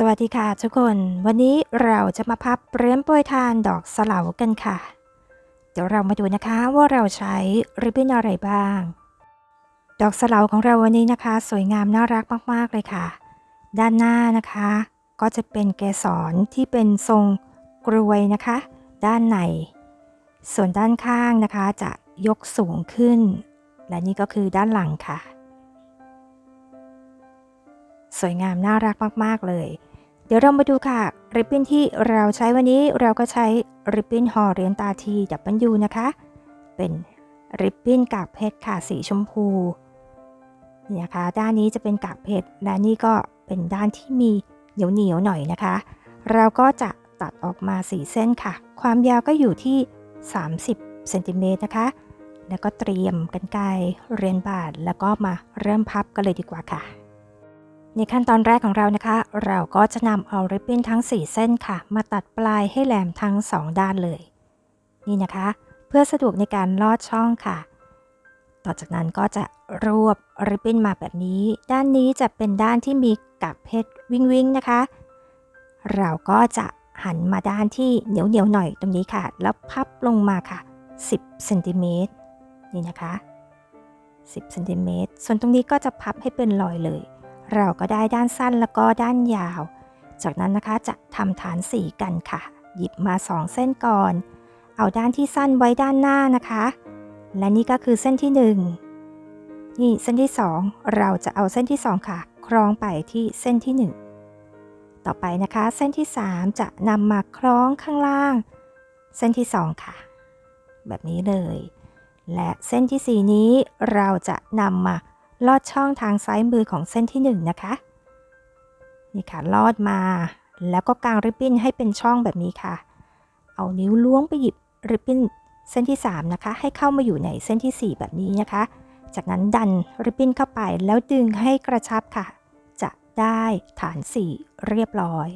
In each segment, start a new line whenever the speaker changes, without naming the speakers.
สวัสดีค่ะทุกคน วันนี้เราจะมาพับเรียมโปรยทานดอกสลากันค่ะ เดี๋ยวเรามาดูนะคะว่าเราใช้ริบบิ้นอะไรบ้าง ดอกสลาของเราวันนี้นะคะ สวยงามน่ารักมากๆเลยค่ะ ด้านหน้านะคะ ก็จะเป็นเกสรที่เป็นทรงกรวยนะคะ ด้านในส่วนด้านข้างนะคะจะยกสูงขึ้น และนี่ก็คือด้านหลังค่ะ สวยงามน่ารักมากๆเลย เดี๋ยวเรามาดูค่ะ ริบบิ้นที่เราใช้วันนี้เราก็ใช้ริบบิ้นห่อเรียญตาทีดับเบิลยูนะคะ เป็นริบบิ้นกากเพชรค่ะสีชมพูนี่นะคะ ด้านนี้จะเป็นกากเพชรและนี่ก็เป็นด้านที่มีเหนียวเหนียวๆหน่อยนะคะ เราก็จะตัดออกมา4เส้นค่ะ ความยาวก็อยู่ที่ 30เซนติเมตรนะคะ แล้วก็เตรียมกันไกรเรียนบาทแล้วก็มาเริ่มพับกันเลยดีกว่าค่ะ ในขั้นตอนแรกของเรานะคะ เราก็จะนำเอาริบบิ้นทั้ง 4 เส้นค่ะ มาตัดปลายให้แหลมทั้ง 2 ด้านเลย นี่นะคะ เพื่อสะดวกในการลอดช่องค่ะ ต่อจากนั้นก็จะรวบริบบิ้นมาแบบนี้ ด้านนี้จะเป็นด้านที่มีกับเพชรวิ่งวิงนะคะ เราก็จะหันมาด้านที่เหนียวเหนียวหน่อยตรงนี้ค่ะ แล้วพับลงมาค่ะ 10เซนติเมตรนี่นะคะ 10เซนติเมตรส่วนตรงนี้ก็จะพับให้เป็นรอยเลย เราก็ได้ด้านสั้นแล้วก็ด้านยาว จากนั้นนะคะจะทำฐานสีกันค่ะ หยิบมา 2 เส้นก่อน เอาด้านที่สั้นไว้ด้านหน้านะคะ และนี่ก็คือเส้นที่ 1 นี่เส้นที่ 2 เราจะเอาเส้นที่ 2 ค่ะ คล้องไปที่เส้นที่ 1 ต่อไปนะคะ เส้นที่ 3 จะนำมาคล้องข้างล่าง เส้นที่ 2 ค่ะ แบบนี้เลย และเส้นที่ 4 นี้เราจะนำมา ลอดช่องทางซ้ายมือของเส้นที่ 1 นะคะ นี่ค่ะ ลอดมา แล้วก็กางริบบิ้นให้เป็นช่องแบบนี้ค่ะ เอานิ้วล้วงไปหยิบริบบิ้นเส้นที่ 3 นะคะ ให้เข้ามาอยู่ในเส้นที่ 4 แบบนี้นะคะ จากนั้นดันริบบิ้นเข้าไปแล้วดึงให้กระชับค่ะ จะได้ฐาน 4 เรียบร้อย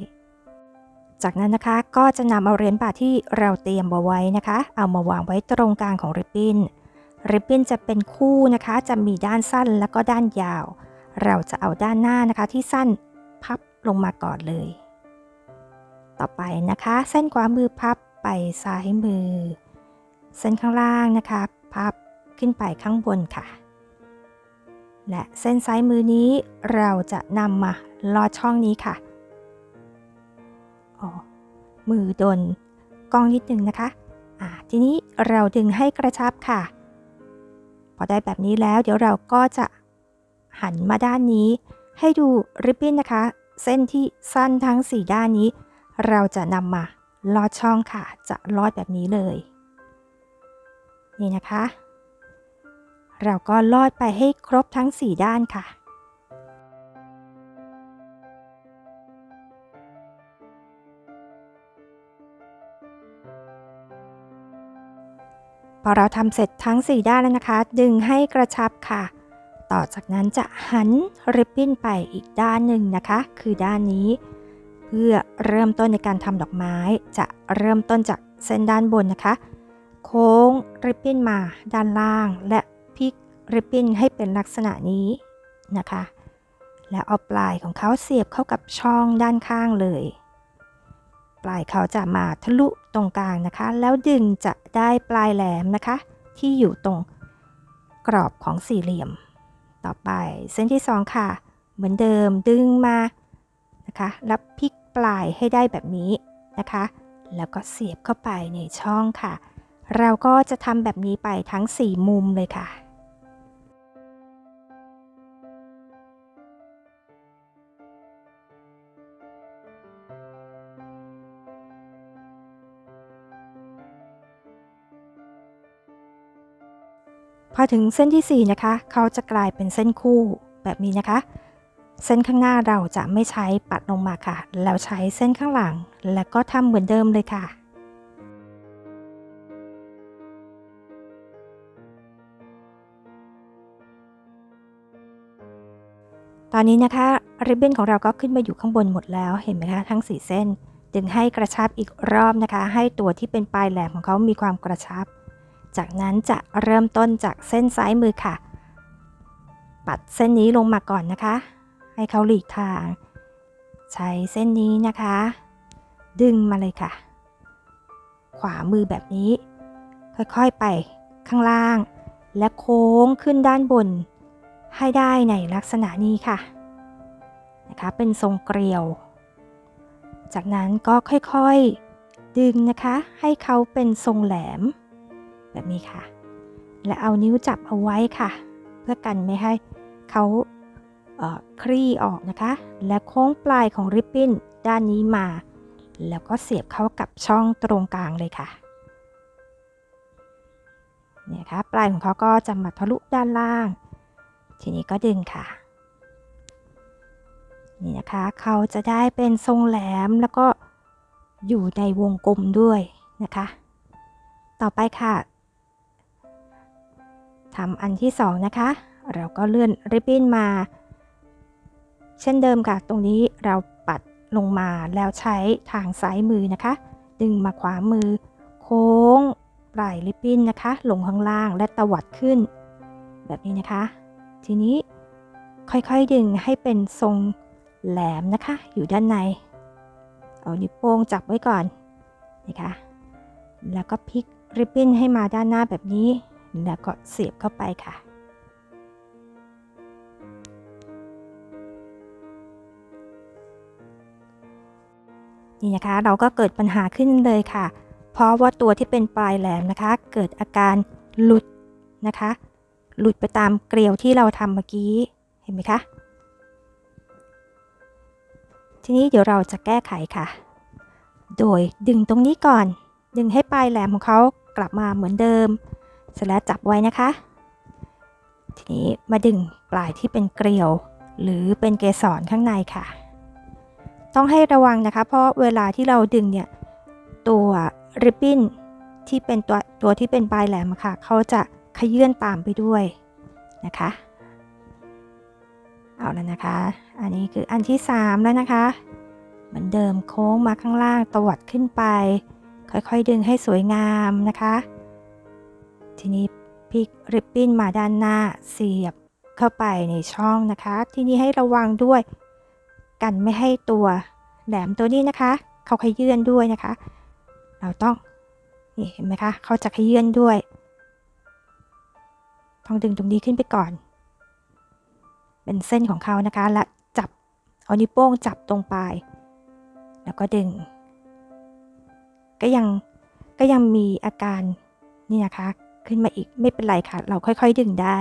จากนั้นนะคะก็จะนำเอาเหรียญบาทที่เราเตรียมเอาไว้นะคะ เอามาวางไว้ตรงกลางของริบบิ้น ริบบิ้นจะเป็นคู่นะคะ จะมีด้านสั้นแล้วก็ด้านยาว เราจะเอาด้านหน้านะคะที่สั้นพับลงมาก่อนเลย ต่อไปนะคะ เส้นขวามือพับไปซ้ายมือ เส้นข้างล่างนะคะ พับขึ้นไปข้างบนค่ะ และเส้นซ้ายมือนี้เราจะนำมาลอดช่องนี้ค่ะอ๋อมือโดนกล้องนิดนึงนะคะ อ่า ทีนี้เราดึงให้กระชับค่ะ อได้แบบนี้แล้ว เดี๋ยวเราก็จะหันมาด้านนี้ ให้ดูริบบิ้นนะคะ เส้นที่สั้นทั้ง 4 ด้านนี้ เราจะนำมาลอดช่องค่ะ จะลอดแบบนี้เลย นี่นะคะ เราก็ลอดไปให้ครบทั้ง 4 ด้านค่ะ พอเราทำเสร็จทั้ง 4 ด้านแล้วนะคะ ดึงให้กระชับค่ะ ต่อจากนั้นจะหันริบบิ้นไปอีกด้านหนึ่งนะคะ คือด้านนี้ เพื่อเริ่มต้นในการทำดอกไม้ จะเริ่มต้นจากเส้นด้านบนนะคะ โค้งริบบิ้นมาด้านล่าง และพลิกริบบิ้นให้เป็นลักษณะนี้นะคะ แล้วเอาปลายของเขาเสียบเข้ากับช่องด้านข้างเลย ปลายเขาจะมาทะลุตรงกลางนะคะ แล้วดึงจะได้ปลายแหลมนะคะ ที่อยู่ตรงกรอบของสี่เหลี่ยม ต่อไปเส้นที่ 2 ค่ะ เหมือนเดิมดึงมานะคะ แล้วพลิกปลายให้ได้แบบนี้นะคะ แล้วก็เสียบเข้าไปในช่องค่ะ เราก็จะทำแบบนี้ไปทั้ง 4 มุมเลยค่ะ อถึงเส้นที่ 4 นะคะ เขาจะกลายเป็นเส้นคู่แบบนี้นะคะ เส้นข้างหน้าเราจะไม่ใช้ปัดลงมาค่ะ แล้วใช้เส้นข้างหลัง แล้วก็ทำเหมือนเดิมเลยค่ะตอนนี้นะคะริบบิ้นของเราก็ขึ้นมาอยู่ข้างบนหมดแล้วเห็นไหมคะทั้ง 4 เส้น ดึงให้กระชับอีกรอบนะคะ ให้ตัวที่เป็นปลายแหลมของเขามีความกระชับ จากนั้นจะเริ่มต้นจากเส้นซ้ายมือค่ะ ปัดเส้นนี้ลงมาก่อนนะคะ ให้เขาหลีกทาง ใช้เส้นนี้นะคะ ดึงมาเลยค่ะ ขวามือแบบนี้ ค่อยๆไปข้างล่าง และโค้งขึ้นด้านบน ให้ได้ในลักษณะนี้ค่ะ นะคะ เป็นทรงเกลียว จากนั้นก็ค่อยๆดึงนะคะให้เขาเป็นทรงแหลม แบบนี้ค่ะ และเอานิ้วจับเอาไว้ค่ะ เพื่อกันไม่ให้เขาเคลี่ออกนะคะ และโค้งปลายของริบบิ้นด้านนี้มา แล้วก็เสียบเข้ากับช่องตรงกลางเลยค่ะเนี่ยค่ะปลายของเขาก็จะมาทะลุด้านล่าง ทีนี้ก็ดึงค่ะ นี่นะคะเขาจะได้เป็นทรงแหลมแล้วก็อยู่ในวงกลมด้วยนะคะ ต่อไปค่ะ ทำอันที่สองนะคะ เราก็เลื่อนริบบิ้นมา เช่นเดิมค่ะ ตรงนี้เราปัดลงมาแล้วใช้ทางซ้ายมือนะคะ ดึงมาขวามือ โค้งปลายริบบิ้นนะคะ ลงข้างล่างและตวัดขึ้น แบบนี้นะคะ ทีนี้ค่อยๆดึงให้เป็นทรงแหลมนะคะ อยู่ด้านใน เอานิ้วโป้งจับไว้ก่อนนะคะ แล้วก็พลิกริบบิ้นให้มาด้านหน้าแบบนี้ แล้วก็เสียบเข้าไปค่ะ นี่นะคะเราก็เกิดปัญหาขึ้นเลยค่ะ เพราะว่าตัวที่เป็นปลายแหลมนะคะ เกิดอาการหลุดนะคะ หลุดไปตามเกลียวที่เราทำเมื่อกี้เห็นไหมคะทีนี้เดี๋ยวเราจะแก้ไขค่ะ โดยดึงตรงนี้ก่อน ดึงให้ปลายแหลมของเขากลับมาเหมือนเดิม เสร็จแล้วจับไว้นะคะ ทีนี้มาดึงปลายที่เป็นเกลียว หรือเป็นเกสรข้างในค่ะ ต้องให้ระวังนะคะ เพราะเวลาที่เราดึงเนี่ยตัวริบบิ้นที่เป็นตัวตัวที่เป็นปลายแหลมค่ะเขาจะขยื่นตามไปด้วยนะคะ เอาแล้วนะคะ อันนี้คืออันที่ 3 แล้วนะคะ เหมือนเดิมโค้งมาข้างล่างตวัดขึ้นไป ค่อยๆดึงให้สวยงามนะคะ ทีนี้พลิกริบบิ้นมาด้านหน้าเสียบเข้าไปในช่องนะคะ ทีนี้ให้ระวังด้วย กันไม่ให้ตัวแหลมตัวนี้นะคะ เขาขยื่นด้วยนะคะ เราต้องนี่เห็นไหมคะเขาจะขยื่นด้วย ต้องดึงตรงนี้ขึ้นไปก่อน เป็นเส้นของเขานะคะ และจับเอานิ้วโป้งจับตรงปลาย แล้วก็ดึง ก็ยังก็ยังมีอาการนี่นะคะ ขึ้นมาอีกไม่เป็นไรค่ะ เราค่อยๆดึงได้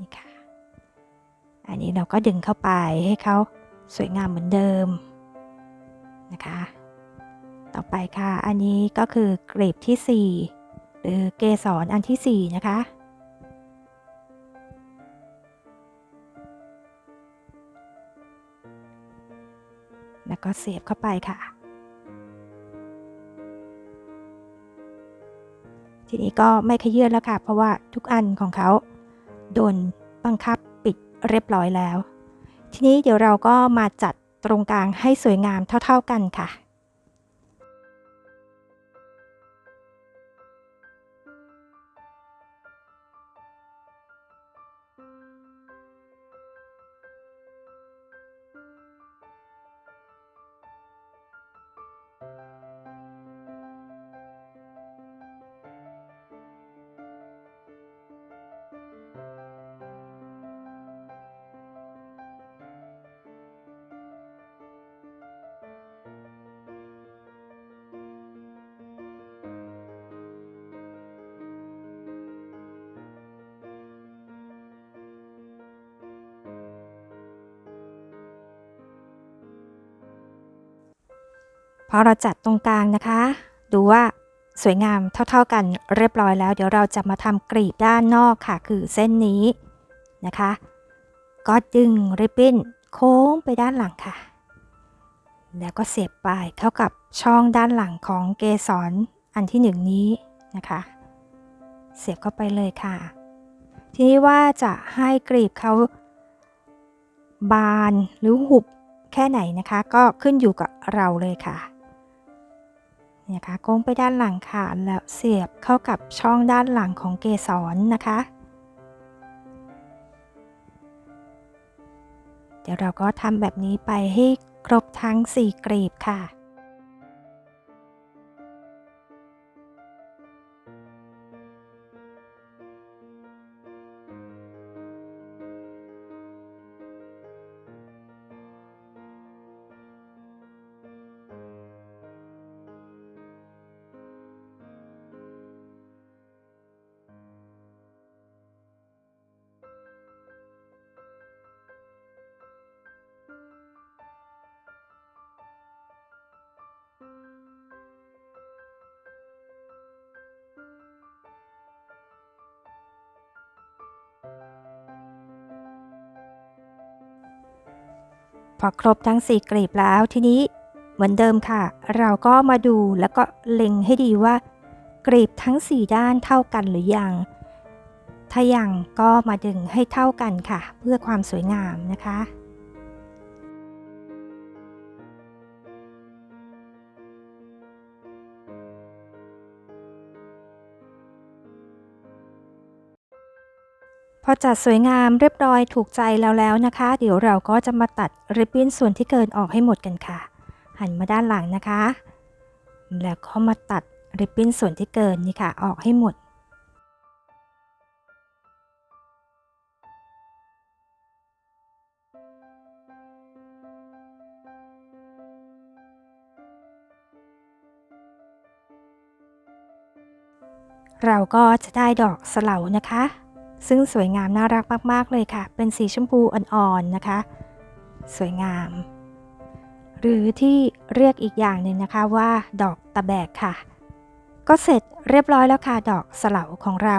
นี่ค่ะ อันนี้เราก็ดึงเข้าไปให้เขาสวยงามเหมือนเดิมนะคะ ต่อไปค่ะ อันนี้ก็คือกลีบที่ 4 หรือเกสรอันที่ 4 นะคะแล้วก็เสียบเข้าไปค่ะ ทีนี้ก็ไม่ขยื่นแล้วค่ะ เพราะว่าทุกอันของเขาโดนบังคับปิดเรียบร้อยแล้ว ทีนี้เดี๋ยวเราก็มาจัดตรงกลางให้สวยงามเท่า ๆกันค่ะ อเราจัดตรงกลางนะคะ ดูว่าสวยงามเท่าๆกันเรียบร้อยแล้ว เดี๋ยวเราจะมาทำกรีบด้านนอกค่ะ คือเส้นนี้นะคะ ก็ดึงริบบิ้นโค้งไปด้านหลังค่ะ แล้วก็เสียบปลายเข้ากับช่องด้านหลังของเกสรอันที่หนึ่งนี้นะคะ เสียบเข้าไปเลยค่ะ ทีนี้ว่าจะให้กรีบเขาบานหรือหุบแค่ไหนนะคะ ก็ขึ้นอยู่กับเราเลยค่ะ เนี่ยค่ะโค้งไปด้านหลังค่ะแล้วเสียบเข้ากับช่องด้านหลังของเกสรนะคะ เดี๋ยวเราก็ทำแบบนี้ไปให้ครบทั้ง 4 กลีบค่ะ อครบทั้ง 4 กลีบแล้วทีนี้เหมือนเดิมค่ะ เราก็มาดูแล้วก็เล็งให้ดีว่า กลีบทั้ง 4 ด้านเท่ากันหรือยัง ถ้ายังก็มาดึงให้เท่ากันค่ะ เพื่อความสวยงามนะคะ พอจัดสวยงามเรียบร้อยถูกใจแล้วแล้วนะคะ เดี๋ยวเราก็จะมาตัดริบบิ้นส่วนที่เกินออกให้หมดกันค่ะ หันมาด้านหลังนะคะ แล้วก็มาตัดริบบิ้นส่วนที่เกินนี่ค่ะ ออกให้หมดเราก็จะได้ดอกสเลานะคะ ซึ่งสวยงามน่ารักมากๆเลยค่ะ เป็นสีชมพูอ่อนๆนะคะ สวยงาม หรือที่เรียกอีกอย่างหนึ่งนะคะว่า ดอกตะแบกค่ะ ก็เสร็จเรียบร้อยแล้วค่ะ ดอกสลาของเรา